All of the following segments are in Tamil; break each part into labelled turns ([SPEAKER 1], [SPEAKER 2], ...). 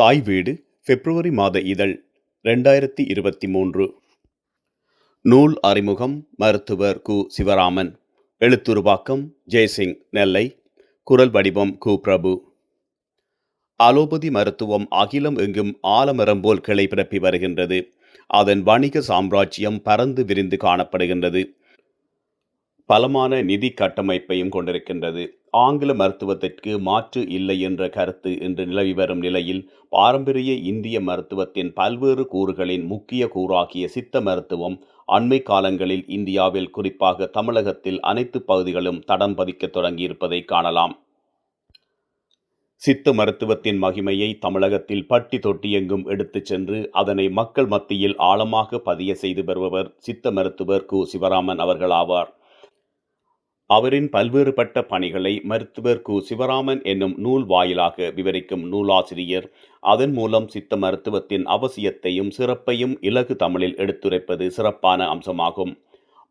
[SPEAKER 1] தாய் வீடு பிப்ரவரி மாத இதழ் ரெண்டாயிரத்தி இருபத்தி மூன்று நூல் அறிமுகம் மருத்துவர் கு சிவராமன் எழுத்துருவாக்கம் ஜெய்சிங் நெல்லை குரல் வடிவம் கு பிரபு அலோபதி மருத்துவம் அகிலம் எங்கும் ஆலமரம் போல் கிளை பிறப்பி வருகின்றது அதன் வணிக சாம்ராஜ்யம் பறந்து விரிந்து காணப்படுகின்றது பலமான நிதி கட்டமைப்பையும் கொண்டிருக்கின்றது ஆங்கில மருத்துவத்திற்கு மாற்று இல்லை என்ற கருத்து இன்று நிலவி வரும் நிலையில் பாரம்பரிய இந்திய மருத்துவத்தின் பல்வேறு கூறுகளின் முக்கிய கூறாகிய சித்த மருத்துவம் அண்மை காலங்களில் இந்தியாவில் குறிப்பாக தமிழகத்தில் அனைத்து பகுதிகளும் தடம் பதிக்க தொடங்கியிருப்பதை காணலாம் சித்த மருத்துவத்தின் மகிமையை தமிழகத்தில் பட்டி தொட்டி எங்கும் எடுத்துச் சென்று அதனை மக்கள் மத்தியில் ஆழமாக பதிய செய்து வருபவர் சித்த மருத்துவர் கு சிவராமன் அவர்களாவார் அவரின் பல்வேறுபட்ட பணிகளை மருத்துவர் கு சிவராமன் என்னும் நூல் வாயிலாக விவரிக்கும் நூலாசிரியர் அதன் மூலம் சித்த மருத்துவத்தின் அவசியத்தையும் சிறப்பையும் இலகு தமிழில் எடுத்துரைப்பது சிறப்பான அம்சமாகும்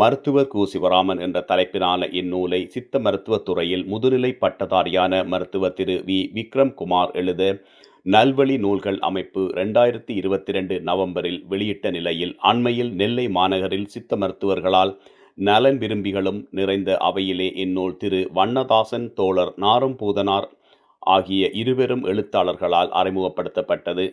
[SPEAKER 1] மருத்துவர் கு சிவராமன் என்ற தலைப்பிலான இந்நூலை சித்த மருத்துவத்துறையில் முதுநிலை பட்டதாரியான மருத்துவர் திரு வி விக்ரம் குமார் எழுத நல்வழி நூல்கள் அமைப்பு ரெண்டாயிரத்தி இருபத்தி ரெண்டு நவம்பரில் வெளியிட்ட நிலையில் அண்மையில் நெல்லை மாநகரில் சித்த மருத்துவர்களால் நலன் விரும்பிகளும் நிறைந்த அவையிலே இந்நூல் திரு வண்ணதாசன் தோழர் நாரும் பூதனார் ஆகிய இருவரும் எழுத்தாளர்களால் அறிமுகப்படுத்தப்பட்டது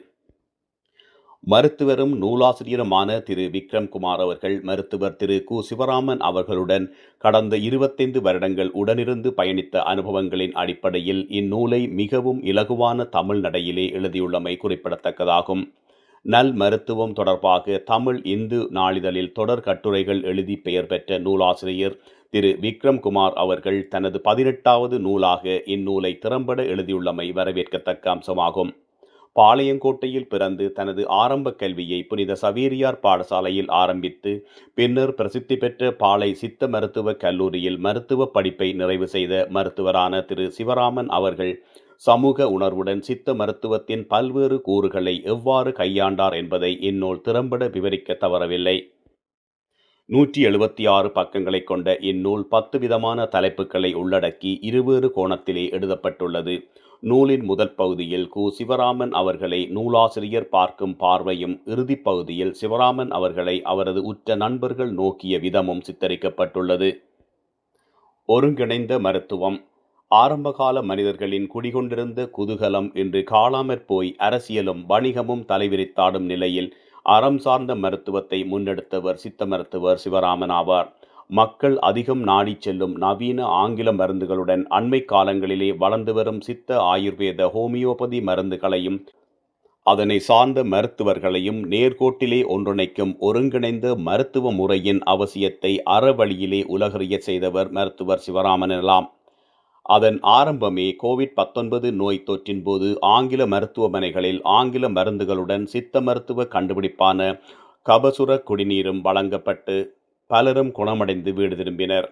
[SPEAKER 1] மருத்துவரும் நூலாசிரியருமான திரு விக்ரம்குமார் அவர்கள் மருத்துவர் திரு கு சிவராமன் அவர்களுடன் கடந்த இருபத்தைந்து வருடங்கள் உடனிருந்து பயணித்த அனுபவங்களின் அடிப்படையில் இந்நூலை மிகவும் இலகுவான தமிழ் நடையிலே எழுதியுள்ளமை குறிப்பிடத்தக்கதாகும் நல் மருத்துவம் தொடர்பாக தமிழ் இந்து நாளிதழில் தொடர் கட்டுரைகள் எழுதி பெயர் பெற்ற நூலாசிரியர் திரு விக்ரம்குமார் அவர்கள் தனது பதினெட்டாவது நூலாக இந்நூலை திறம்பட எழுதியுள்ளமை வரவேற்கத்தக்க அம்சமாகும் பாளையங்கோட்டையில் பிறந்து தனது ஆரம்ப கல்வியை புனித சவேரியார் பாடசாலையில் ஆரம்பித்து பின்னர் பிரசித்தி பெற்ற பாளை சித்த மருத்துவக் கல்லூரியில் மருத்துவ படிப்பை நிறைவு செய்த மருத்துவரான திரு சிவராமன் அவர்கள் சமூக உணர்வுடன் சித்த மருத்துவத்தின் பல்வேறு கூறுகளை எவ்வாறு கையாண்டார் என்பதை இந்நூல் திறம்பட விவரிக்க தவறவில்லை நூற்றி எழுபத்தி ஆறு பக்கங்களை கொண்ட இந்நூல் பத்து விதமான தலைப்புகளை உள்ளடக்கி இருவேறு கோணத்திலே எழுதப்பட்டுள்ளது நூலின் முதல் பகுதியில் கு சிவராமன் அவர்களை நூலாசிரியர் பார்க்கும் பார்வையும் இறுதிப் பகுதியில் சிவராமன் அவர்களை அவரது உற்ற நண்பர்கள் நோக்கிய விதமும் சித்தரிக்கப்பட்டுள்ளது ஒருங்கிணைந்த மருத்துவம் ஆரம்பகால மனிதர்களின் குடிகொண்டிருந்த குதூகலம் இன்று காலாமற் போய் அரசியலும் வணிகமும் தலைவிரித்தாடும் நிலையில் அறம் சார்ந்த மருத்துவத்தை முன்னெடுத்தவர் சித்த மருத்துவர் சிவராமன் ஆவார் மக்கள் அதிகம் நாடி செல்லும் நவீன ஆங்கில மருந்துகளுடன் அண்மை காலங்களிலே வளர்ந்து வரும் சித்த ஆயுர்வேத ஹோமியோபதி மருந்துகளையும் அதனை சார்ந்த மருத்துவர்களையும் நேர்கோட்டிலே ஒன்றிணைக்கும் ஒருங்கிணைந்த மருத்துவ முறையின் அவசியத்தை அறவழியிலே உலகறிய செய்தவர் மருத்துவர் சிவராமன் எல்லாம் அதன் ஆரம்பமே கோவிட் பத்தொன்பது நோய் தொற்றின் போது ஆங்கில மருத்துவமனைகளில் ஆங்கில மருந்துகளுடன் சித்த மருத்துவ கண்டுபிடிப்பான கபசுர குடிநீரும் வழங்கப்பட்டு பலரும் குணமடைந்து வீடு திரும்பினர்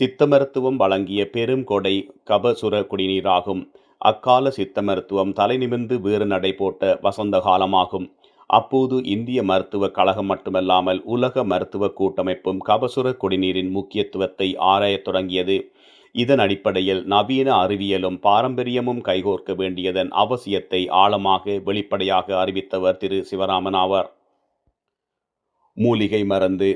[SPEAKER 1] சித்த மருத்துவம் வழங்கிய பெரும் கொடை கபசுர குடிநீராகும் அக்கால சித்த மருத்துவம் தலை நிமிர்ந்து வேறு நடை போட்ட வசந்த காலமாகும் அப்போது இந்திய மருத்துவ கழகம் மட்டுமல்லாமல் உலக மருத்துவ கூட்டமைப்பும் கபசுர குடிநீரின் முக்கியத்துவத்தை ஆராயத் தொடங்கியது இதன் அடிப்படையில் நவீன அறிவியலும் பாரம்பரியமும் கைகோர்க்க வேண்டியதன் அவசியத்தை ஆழமாக வெளிப்படையாக அறிவித்தவர் திரு சிவராமன் ஆவார் மூலிகை மருந்து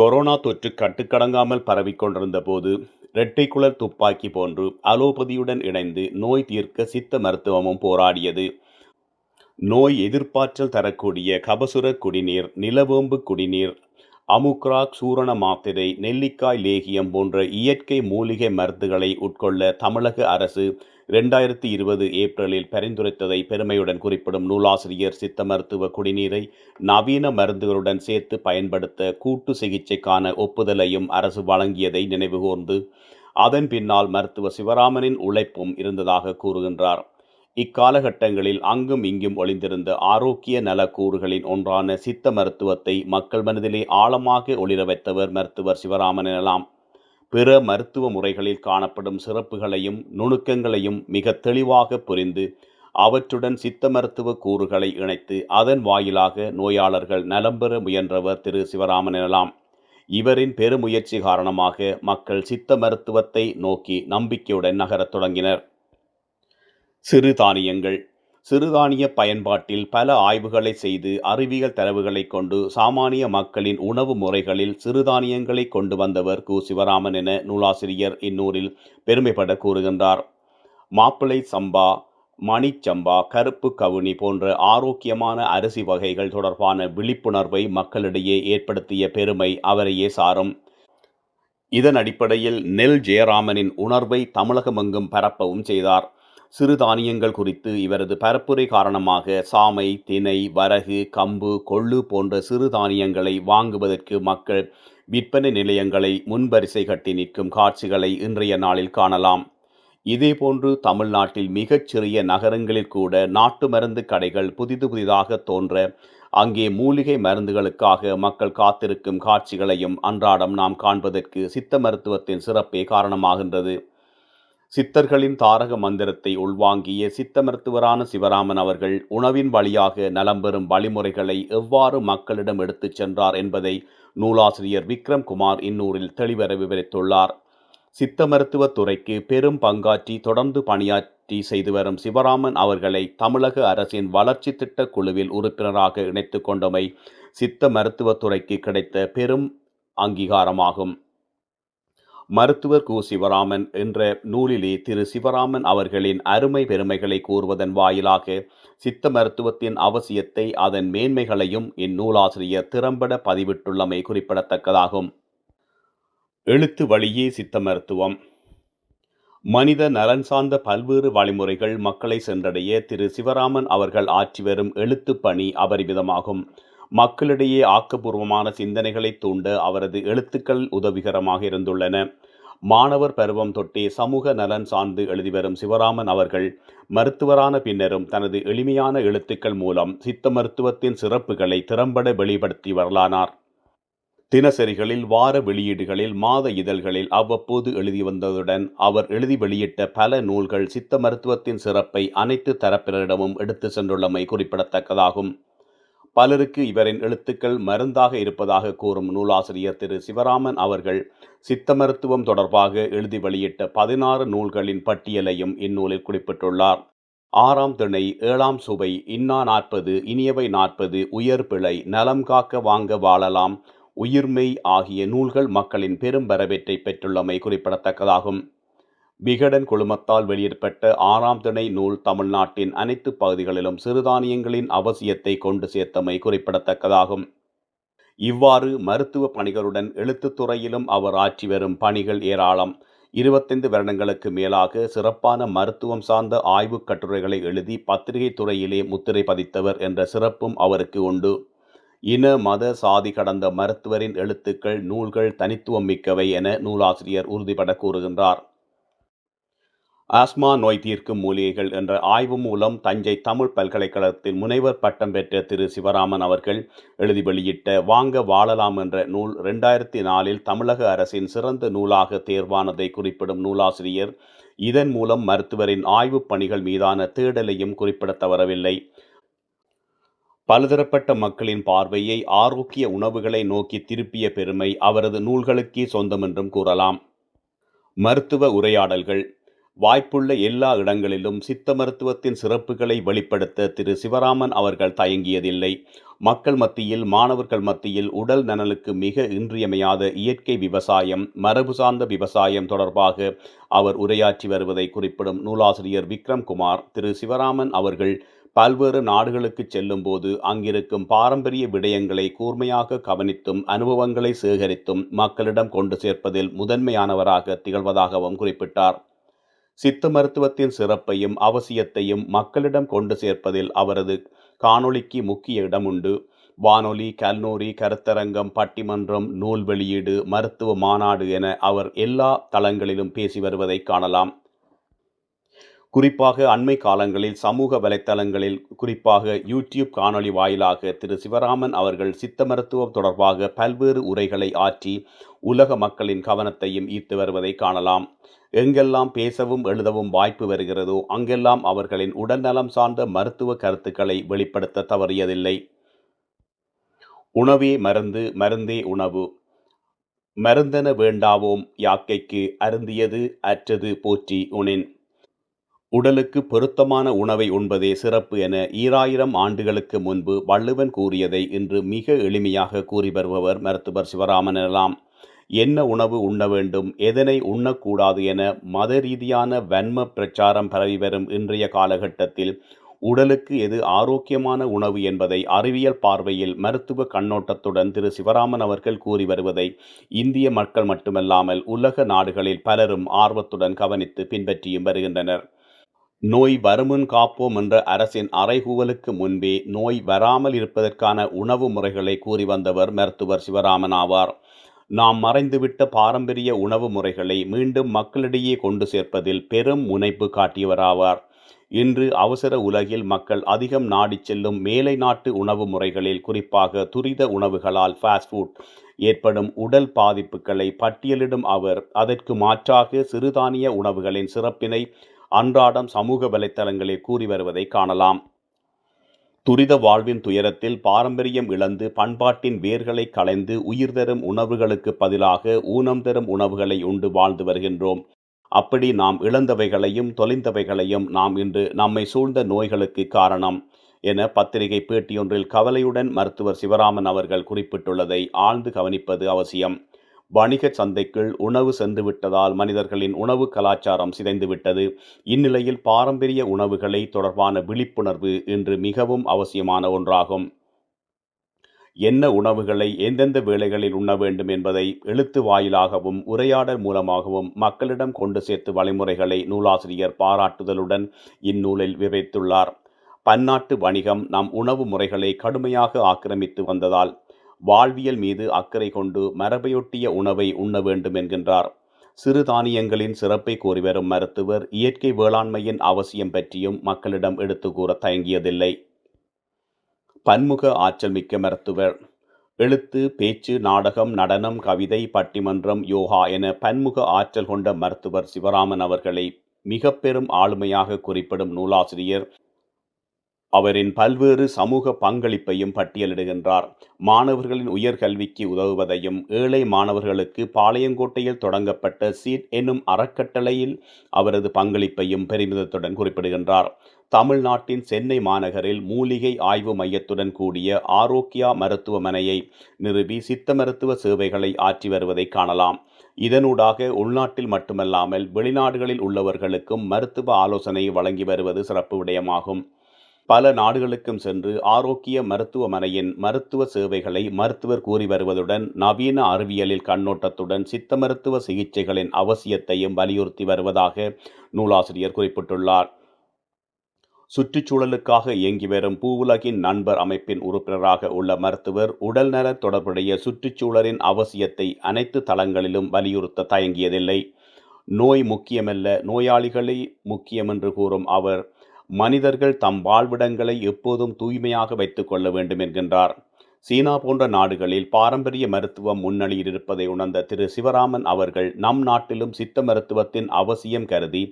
[SPEAKER 1] கொரோனா தொற்று கட்டுக்கடங்காமல் பரவிக்கொண்டிருந்த போது இரட்டைக்குளர் துப்பாக்கி போன்று அலோபதியுடன் இணைந்து நோய் தீர்க்க சித்த மருத்துவமும் போராடியது நோய் எதிர்ப்பாற்றல் தரக்கூடிய கபசுர குடிநீர் நிலவேம்பு குடிநீர் அமுக்ராக் சூரண மாத்திரை நெல்லிக்காய் லேகியம் போன்ற இயற்கை மூலிகை மருந்துகளை உட்கொள்ள தமிழக அரசு ரெண்டாயிரத்தி இருபது ஏப்ரலில் பரிந்துரைத்ததை பெருமையுடன் குறிப்பிடும் நூலாசிரியர் சித்த மருத்துவ குடிநீரை நவீன மருந்துகளுடன் சேர்த்து பயன்படுத்த கூட்டு சிகிச்சைக்கான ஒப்புதலையும் அரசு வழங்கியதை நினைவுகூர்ந்து அதன் பின்னால் மருத்துவ சிவராமனின் உழைப்பும் இருந்ததாக கூறுகின்றார் இக்காலகட்டங்களில் அங்கும் இங்கும் ஒளிந்திருந்த ஆரோக்கிய நலக்கூறுகளின் ஒன்றான சித்த மருத்துவத்தை மக்கள் மனதிலே ஆழமாக ஒளிர வைத்தவர் மருத்துவர் சிவராமன் எனலாம் பிற மருத்துவ முறைகளில் காணப்படும் சிறப்புகளையும் நுணுக்கங்களையும் மிக தெளிவாக புரிந்து அவற்றுடன் சித்த மருத்துவ கூறுகளை இணைத்து அதன் வாயிலாக நோயாளர்கள் நலம் பெற முயன்றவர் திரு சிவராமன் எனலாம் இவரின் பெருமுயற்சி காரணமாக மக்கள் சித்த மருத்துவத்தை நோக்கி நம்பிக்கையுடன் நகரத் தொடங்கினர் சிறுதானியங்கள் சிறுதானிய பயன்பாட்டில் பல ஆய்வுகளை செய்து அறிவியல் தரவுகளை கொண்டு சாமானிய மக்களின் உணவு முறைகளில் சிறுதானியங்களை கொண்டு வந்தவர் கு சிவராமன் என நூலாசிரியர் இந்நூலில் பெருமைப்பட கூறுகின்றார் மாப்பிளை சம்பா மணிச்சம்பா கருப்பு கவுனி போன்ற ஆரோக்கியமான அரிசி வகைகள் தொடர்பான விழிப்புணர்வை மக்களிடையே ஏற்படுத்திய பெருமை அவரையே சாரும் இதன் அடிப்படையில் நெல் ஜெயராமனின் உணர்வை தமிழகமெங்கும் பரப்பவும் செய்தார் சிறுதானியங்கள் குறித்து இவரது பரப்புரை காரணமாக சாமை தினை வரகு கம்பு கொள்ளு போன்ற சிறுதானியங்களை வாங்குவதற்கு மக்கள் விற்பனை நிலையங்களை முன்வரிசை கட்டி நிற்கும் காட்சிகளை இன்றைய நாளில் காணலாம் இதேபோன்று தமிழ்நாட்டில் மிகச்சிறிய நகரங்களில் கூட நாட்டு மருந்து கடைகள் புதிது புதிதாக தோன்ற அங்கே மூலிகை மருந்துகளுக்காக மக்கள் காத்திருக்கும் காட்சிகளையும் அன்றாடம் நாம் காண்பதற்கு சித்த மருத்துவத்தின் சிறப்பே காரணமாகின்றது சித்தர்களின் தாரக மந்திரத்தை உள்வாங்கிய சித்த மருத்துவரான சிவராமன் அவர்கள் உணவின் வழியாக நலம்பெறும் வழிமுறைகளை எவ்வாறு மக்களிடம் எடுத்துச் சென்றார் என்பதை நூலாசிரியர் விக்ரம் குமார் இந்நூரில் தெளிவர விவரித்துள்ளார் சித்த மருத்துவ துறைக்கு பெரும் பங்காற்றி தொடர்ந்து பணியாற்றி செய்து வரும் சிவராமன் அவர்களை தமிழக அரசின் வளர்ச்சி திட்ட குழுவில் உறுப்பினராக இணைத்து கொண்டமை சித்த மருத்துவத்துறைக்கு கிடைத்த பெரும் அங்கீகாரமாகும் மருத்துவர் கு சிவராமன் என்ற நூலிலே திரு சிவராமன் அவர்களின் அருமை பெருமைகளை கூறுவதன் வாயிலாக சித்த மருத்துவத்தின் அவசியத்தை அதன் மேன்மைகளையும் இந்நூலாசிரியர் திறம்பட பதிவிட்டுள்ளமை குறிப்பிடத்தக்கதாகும் எழுத்து வழியே சித்த மருத்துவம் மனித நலன் சார்ந்த பல்வேறு வழிமுறைகள் மக்களை சென்றடைய திரு சிவராமன் அவர்கள் ஆற்றி வரும் பணி அபரிமிதமாகும் மக்களிடையே ஆக்கப்பூர்வமான சிந்தனைகளை தூண்ட அவரது எழுத்துக்கள் உதவிகரமாக இருந்துள்ளன மாணவர் பருவம் தொட்டே சமூக நலன் சார்ந்து எழுதி வரும் சிவராமன் அவர்கள் மருத்துவரான பின்னரும் தனது எளிமையான எழுத்துக்கள் மூலம் சித்த மருத்துவத்தின் சிறப்புகளை திறம்பட வெளிப்படுத்தி வரலானார் தினசரிகளில் வார வெளியீடுகளில் மாத இதழ்களில் அவ்வப்போது எழுதி வந்ததுடன் அவர் எழுதி வெளியிட்ட பல நூல்கள் சித்த மருத்துவத்தின் சிறப்பை அனைத்து தரப்பினரிடமும் எடுத்து சென்றுள்ளமை குறிப்பிடத்தக்கதாகும் பலருக்கு இவரின் எழுத்துக்கள் மருந்தாக இருப்பதாக கூறும் நூலாசிரியர் திரு சிவராமன் அவர்கள் சித்த மருத்துவம் தொடர்பாக எழுதி வெளியிட்ட பதினாறு நூல்களின் பட்டியலையும் இந்நூலில் குறிப்பிட்டுள்ளார் ஆறாம் திணை ஏழாம் சுவை இன்னா நாற்பது இனியவை நாற்பது உயர் பிழை நலம் காக்க வாங்க வாழலாம் உயிர்மெய் ஆகிய நூல்கள் மக்களின் பெரும் வரவேற்றை பெற்றுள்ளமை குறிப்பிடத்தக்கதாகும் விகடன் குழுமத்தால் வெளியிடப்பட்ட ஆறாம் திணை நூல் தமிழ்நாட்டின் அனைத்து பகுதிகளிலும் சிறுதானியங்களின் அவசியத்தை கொண்டு சேர்த்தமை குறிப்பிடத்தக்கதாகும் இவ்வாறு மருத்துவ பணிகளுடன் எழுத்துத்துறையிலும் அவர் ஆற்றி வரும் பணிகள் ஏராளம் இருபத்தைந்து வருடங்களுக்கு மேலாக சிறப்பான மருத்துவம் சார்ந்த ஆய்வுக் கட்டுரைகளை எழுதி பத்திரிகை துறையிலே முத்திரை பதித்தவர் என்ற சிறப்பும் அவருக்கு உண்டு இன மத சாதி கடந்த மருத்துவரின் எழுத்துக்கள் நூல்கள் தனித்துவம் மிக்கவை என நூலாசிரியர் உறுதிபட கூறுகின்றார் ஆஸ்மா நோய் தீர்க்கும் மூலிகைகள் என்ற ஆய்வு மூலம் தஞ்சை தமிழ் பல்கலைக்கழகத்தில் முனைவர் பட்டம் பெற்ற திரு சிவராமன் அவர்கள் எழுதி வெளியிட்ட வாங்க வாழலாம் என்ற நூல் ரெண்டாயிரத்தி நாலில் தமிழக அரசின் சிறந்த நூலாக தேர்வானதை குறிப்பிடும் நூலாசிரியர் இதன் மூலம் மருத்துவரின் ஆய்வுப் பணிகள் மீதான தேடலையும் குறிப்பிட தவறவில்லை பலதரப்பட்ட மக்களின் பார்வையை ஆரோக்கிய உணவுகளை நோக்கி திருப்பிய பெருமை அவரது நூல்களுக்கே சொந்தம் என்றும் கூறலாம் மருத்துவ உரையாடல்கள் வாய்ப்புள்ள எல்லா இடங்களிலும் சித்த மருத்துவத்தின் சிறப்புகளை வெளிப்படுத்த திரு சிவராமன் அவர்கள் தயங்கியதில்லை மக்கள் மத்தியில் மாணவர்கள் மத்தியில் உடல் நலனுக்கு மிக இன்றியமையாத இயற்கை விவசாயம் மரபு சார்ந்த விவசாயம் தொடர்பாக அவர் உரையாற்றி வருவதை குறிப்பிடும் நூலாசிரியர் விக்ரம்குமார் திரு சிவராமன் அவர்கள் பல்வேறு நாடுகளுக்கு செல்லும்போது அங்கிருக்கும் பாரம்பரிய விடயங்களை கூர்மையாக கவனித்தும் அனுபவங்களை சேகரித்தும் மக்களிடம் கொண்டு சேர்ப்பதில் முதன்மையானவராக திகழ்வதாகவும் குறிப்பிட்டார் சித்த மருத்துவத்தின் சிறப்பையும் அவசியத்தையும் மக்களிடம் கொண்டு சேர்ப்பதில் அவரது காணொளிக்கு முக்கிய இடம் உண்டு வானொலி கல்லூரி கருத்தரங்கம் பட்டிமன்றம் நூல் வெளியீடு மருத்துவ மாநாடு என அவர் எல்லா தளங்களிலும் பேசி வருவதை காணலாம் குறிப்பாக அண்மை காலங்களில் சமூக வலைத்தளங்களில் குறிப்பாக யூடியூப் காணொளி வாயிலாக திரு சிவராமன் அவர்கள் சித்த மருத்துவம் தொடர்பாக பல்வேறு உரைகளை ஆற்றி உலக மக்களின் கவனத்தையும் ஈர்த்து வருவதை காணலாம் எங்கெல்லாம் பேசவும் எழுதவும் வாய்ப்பு வருகிறதோ அங்கெல்லாம் அவர்களின் உடல்நலம் சார்ந்த மருத்துவ கருத்துக்களை வெளிப்படுத்த தவறியதில்லை உணவே மருந்து மருந்தே உணவு மருந்தென வேண்டாவோம் யாக்கைக்கு அருந்தியது அற்றது போற்றி உனின் உடலுக்கு பொருத்தமான உணவை உண்பதே சிறப்பு என ஈராயிரம் ஆண்டுகளுக்கு முன்பு வள்ளுவன் கூறியதை இன்று மிக எளிமையாக கூறி வருபவர் மருத்துவர் சிவராமன் எல்லாம் என்ன உணவு உண்ண வேண்டும் எதனை உண்ணக்கூடாது என மத ரீதியான வன்ம பிரச்சாரம் பரவி வரும் இன்றைய காலகட்டத்தில் உடலுக்கு எது ஆரோக்கியமான உணவு என்பதை அறிவியல் பார்வையில் மருத்துவ கண்ணோட்டத்துடன் திரு சிவராமன் அவர்கள் கூறி வருவதை இந்திய மக்கள் மட்டுமல்லாமல் உலக நாடுகளில் பலரும் ஆர்வத்துடன் கவனித்து பின்பற்றியும் வருகின்றனர் நோய் வருமுன் காப்போம் என்ற அரசின் அறைகூவலுக்கு முன்பே நோய் வராமல் இருப்பதற்கான உணவு முறைகளை கூறி வந்தவர் மருத்துவர் சிவராமன் ஆவார் நாம் மறைந்துவிட்ட பாரம்பரிய உணவு முறைகளை மீண்டும் மக்களிடையே கொண்டு சேர்ப்பதில் பெரும் முனைப்பு காட்டியவராவார் இன்று அவசர உலகில் மக்கள் அதிகம் நாடிச் செல்லும் மேலை நாட்டு உணவு முறைகளில் குறிப்பாக துரித உணவுகளால் ஃபாஸ்ட்ஃபுட் ஏற்படும் உடல் பாதிப்புகளை பட்டியலிடும் அவர் அதற்கு மாற்றாக சிறுதானிய உணவுகளின் சிறப்பினை அன்றாடம் சமூக வலைத்தளங்களில் கூறி வருவதை காணலாம் துரித வாழ்வின் துயரத்தில் பாரம்பரியம் இழந்து பண்பாட்டின் வேர்களை களைந்து உயிர் தரும் உணவுகளுக்கு பதிலாக ஊனம் தரும் உணவுகளை உண்டு வாழ்ந்து வருகின்றோம் அப்படி நாம் இழந்தவைகளையும் தொலைந்தவைகளையும் நாம் இன்று நம்மை சூழ்ந்த நோய்களுக்கு காரணம் என பத்திரிகை பேட்டியொன்றில் கவலையுடன் மருத்துவர் சிவராமன் அவர்கள் குறிப்பிட்டுள்ளதை ஆழ்ந்து கவனிப்பது அவசியம் வணிக சந்தைக்குள் உணவு சென்றுவிட்டதால் மனிதர்களின் உணவு கலாச்சாரம் சிதைந்துவிட்டது இந்நிலையில் பாரம்பரிய உணவுகளை தொடர்பான விழிப்புணர்வு இன்று மிகவும் அவசியமான ஒன்றாகும் என்ன உணவுகளை எந்தெந்த வேளைகளில் உண்ண வேண்டும் என்பதை எழுத்து வாயிலாகவும் உரையாடல் மூலமாகவும் மக்களிடம் கொண்டு சேர்த்து வழிமுறைகளை நூலாசிரியர் பாராட்டுதலுடன் இந்நூலில் விவரித்துள்ளார் பன்னாட்டு வணிகம் நம் உணவு முறைகளை கடுமையாக ஆக்கிரமித்து வந்ததால் வாழ்வியல் மீது அக்கறை கொண்டு மரபையொட்டிய உணவை உண்ண வேண்டும் என்கின்றார் சிறு தானியங்களின் சிறப்பை கூறி வரும் மருத்துவர் இயற்கை வேளாண்மையின் அவசியம் பற்றியும் மக்களிடம் எடுத்து கூற தயங்கியதில்லை பன்முக ஆற்றல் மிக்க மருத்துவர் எழுத்து பேச்சு நாடகம் நடனம் கவிதை பட்டிமன்றம் யோகா என பன்முக ஆற்றல் கொண்ட மருத்துவர் சிவராமன் அவர்களை மிக பெரும் ஆளுமையாக குறிப்பிடும் நூலாசிரியர் அவரின் பல்வேறு சமூக பங்களிப்பையும் பட்டியலிடுகின்றார் மாணவர்களின் உயர்கல்விக்கு உதவுவதையும் ஏழை மாணவர்களுக்கு பாளையங்கோட்டையில் தொடங்கப்பட்ட சீட் என்னும் அறக்கட்டளையில் அவரது பங்களிப்பையும் பெருமிதத்துடன் குறிப்பிடுகின்றார் தமிழ்நாட்டின் சென்னை மாநகரில் மூலிகை ஆய்வு மையத்துடன் கூடிய ஆரோக்கியா மருத்துவமனையை நிறுவி சித்த மருத்துவ சேவைகளை ஆற்றி வருவதை காணலாம் இதனூடாக உள்நாட்டில் மட்டுமல்லாமல் வெளிநாடுகளில் உள்ளவர்களுக்கும் மருத்துவ ஆலோசனை வழங்கி வருவது சிறப்பு விடயமாகும் பல நாடுகளுக்கும் சென்று ஆரோக்கிய மருத்துவமனையின் மருத்துவ சேவைகளை மருத்துவர் கூறி வருவதுடன் நவீன அறிவியலில் கண்ணோட்டத்துடன் சித்த மருத்துவ சிகிச்சைகளின் அவசியத்தையும் வலியுறுத்தி வருவதாக நூலாசிரியர் குறிப்பிட்டுள்ளார் சுற்றுச்சூழலுக்காக இயங்கி வரும் பூவுலகின் நண்பர் அமைப்பின் உறுப்பினராக உள்ள மருத்துவர் உடல்நல தொடர்புடைய சுற்றுச்சூழலின் அவசியத்தை அனைத்து தளங்களிலும் வலியுறுத்த தயங்கியதில்லை நோய் முக்கியமல்ல நோயாளிகளை முக்கியம் என்று கூறும் அவர் மனிதர்கள் தம் வாழ்விடங்களை எப்போதும் தூய்மையாக வைத்துக் கொள்ள வேண்டும் என்கின்றார் சீனா போன்ற நாடுகளில் பாரம்பரிய மருத்துவம் முன்னணியில் இருப்பதை உணர்ந்த திரு சிவராமன் அவர்கள் நம் நாட்டிலும் சித்த மருத்துவத்தின் அவசியம் கருதி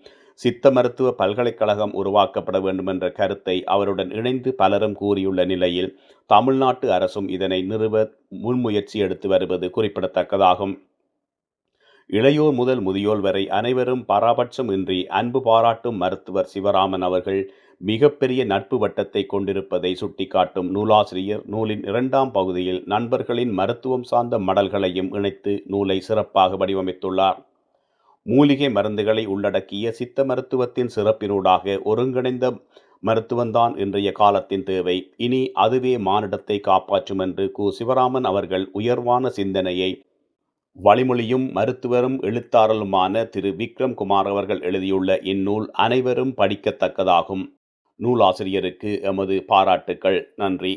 [SPEAKER 1] சித்த மருத்துவ பல்கலைக்கழகம் உருவாக்கப்பட வேண்டும் என்ற கருத்தை அவருடன் இணைந்து பலரும் கூறியுள்ள நிலையில் தமிழ்நாட்டு அரசும் இதனை நிறுவ முன்முயற்சி எடுத்து வருவது குறிப்பிடத்தக்கதாகும் இளையோர் முதல் முதியோர் வரை அனைவரும் பாராபட்சம் இன்றி அன்பு பாராட்டும் மருத்துவர் சிவராமன் அவர்கள் மிகப்பெரிய நட்பு வட்டத்தை கொண்டிருப்பதை சுட்டிக்காட்டும் நூலாசிரியர் நூலின் இரண்டாம் பகுதியில் நண்பர்களின் மருத்துவம் சார்ந்த மடல்களையும் இணைத்து நூலை சிறப்பாக வடிவமைத்துள்ளார் மூலிகை மருந்துகளை உள்ளடக்கிய சித்த மருத்துவத்தின் சிறப்பினூடாக ஒருங்கிணைந்த மருத்துவம்தான் இன்றைய காலத்தின் தேவை இனி அதுவே மானிடத்தை காப்பாற்றும் என்று கு சிவராமன் அவர்கள் உயர்வான சிந்தனையை வழிமொழியும் மருத்துவரும் எழுத்தாளருமான திரு விக்ரம் குமார் அவர்கள் எழுதியுள்ள இந்நூல் அனைவரும் படிக்கத்தக்கதாகும் நூலாசிரியருக்கு எமது பாராட்டுக்கள் நன்றி